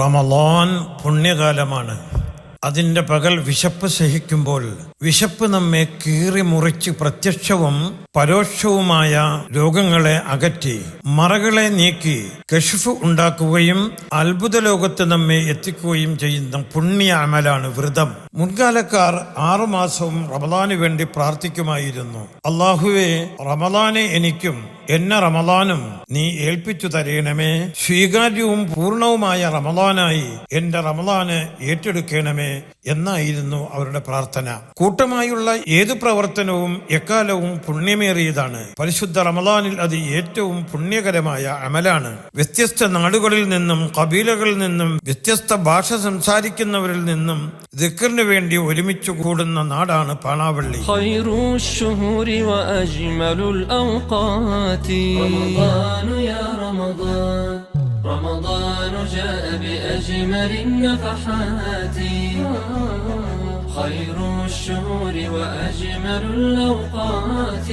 റമലാൻ പുണ്യകാലമാണ്. അതിന്റെ പകൽ വിശപ്പ് സഹിക്കുമ്പോൾ വിശപ്പ് നമ്മെ കീറി മുറിച്ച് പ്രത്യക്ഷവും പരോക്ഷവുമായ രോഗങ്ങളെ അകറ്റി മറകളെ നീക്കി കശുഫ് ഉണ്ടാക്കുകയും അത്ഭുത ലോകത്ത് നമ്മെ എത്തിക്കുകയും ചെയ്യുന്ന പുണ്യ അമലാണ് വ്രതം. മുൻകാലക്കാർ ആറുമാസവും റമദാന് വേണ്ടി പ്രാർത്ഥിക്കുമായിരുന്നു. അള്ളാഹുവെ റമദാനെ എനിക്കും എന്നെ റമദാനും നീ ഏൽപ്പിച്ചു തരയണമേ സ്വീകാര്യവും പൂർണവുമായ റമദാനായി എന്റെ റമദാന് ഏറ്റെടുക്കണമേ. ചെയ്യണമേ എന്നായിരുന്നു അവരുടെ പ്രാർത്ഥന. കൂട്ടമായുള്ള ഏതു പ്രവർത്തനവും എക്കാലവും പുണ്യമേറിയതാണ്. പരിശുദ്ധ റമദാനിൽ അത് ഏറ്റവും പുണ്യകരമായ അമലാണ്. വ്യത്യസ്ത നാടുകളിൽ നിന്നും കബീലകളിൽ നിന്നും വ്യത്യസ്ത ഭാഷ സംസാരിക്കുന്നവരിൽ നിന്നും ദിക്കറിനു വേണ്ടി ഒരുമിച്ച് കൂടുന്ന നാടാണ് പാണാവള്ളി. റമദാനു യാ റമദാൻ. جاء بأجمل النفحات. خير الشهور وأجمل الأوقات.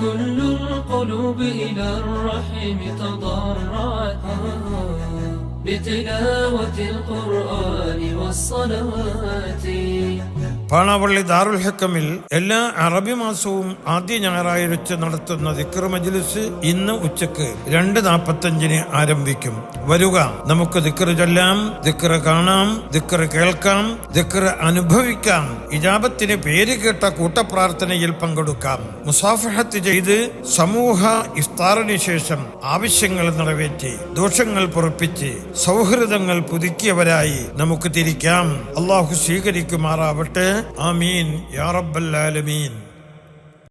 كل القلوب إلى الرحيم تضرعت. بتلاوة القرآن والصلوات. പാണാവള്ളി ദാറുൽ ഹക്കമിൽ എല്ലാ അറബി മാസവും ആദ്യ ഞായറാഴ്ച നടത്തുന്ന ദിക്ർ മജ്ലിസ് ഇന്ന് ഉച്ചയ്ക്ക് രണ്ട് നാപ്പത്തഞ്ചിന് ആരംഭിക്കും. വരുക. നമുക്ക് ദിക്ർ ചൊല്ലാം ദിക്ർ കാണാം ദിക്ർ കേൾക്കാം ദിക്ർ അനുഭവിക്കാം. ഇജാബത്തിന് പേര് കേട്ട കൂട്ടപ്രാർത്ഥനയിൽ പങ്കെടുക്കാം. മുസാഫഹത്ത് ചെയ്ത് സമൂഹ ഇഫ്താറിന് ശേഷം ആവശ്യങ്ങൾ നിറവേറ്റി ദോഷങ്ങൾ പൊറപ്പിച്ച് സൗഹൃദങ്ങൾ പുതുക്കിയവരായി നമുക്ക് തിരിക്കാം. അള്ളാഹു സ്വീകരിക്കുമാറാവട്ടെ. آمين يا رب العالمين.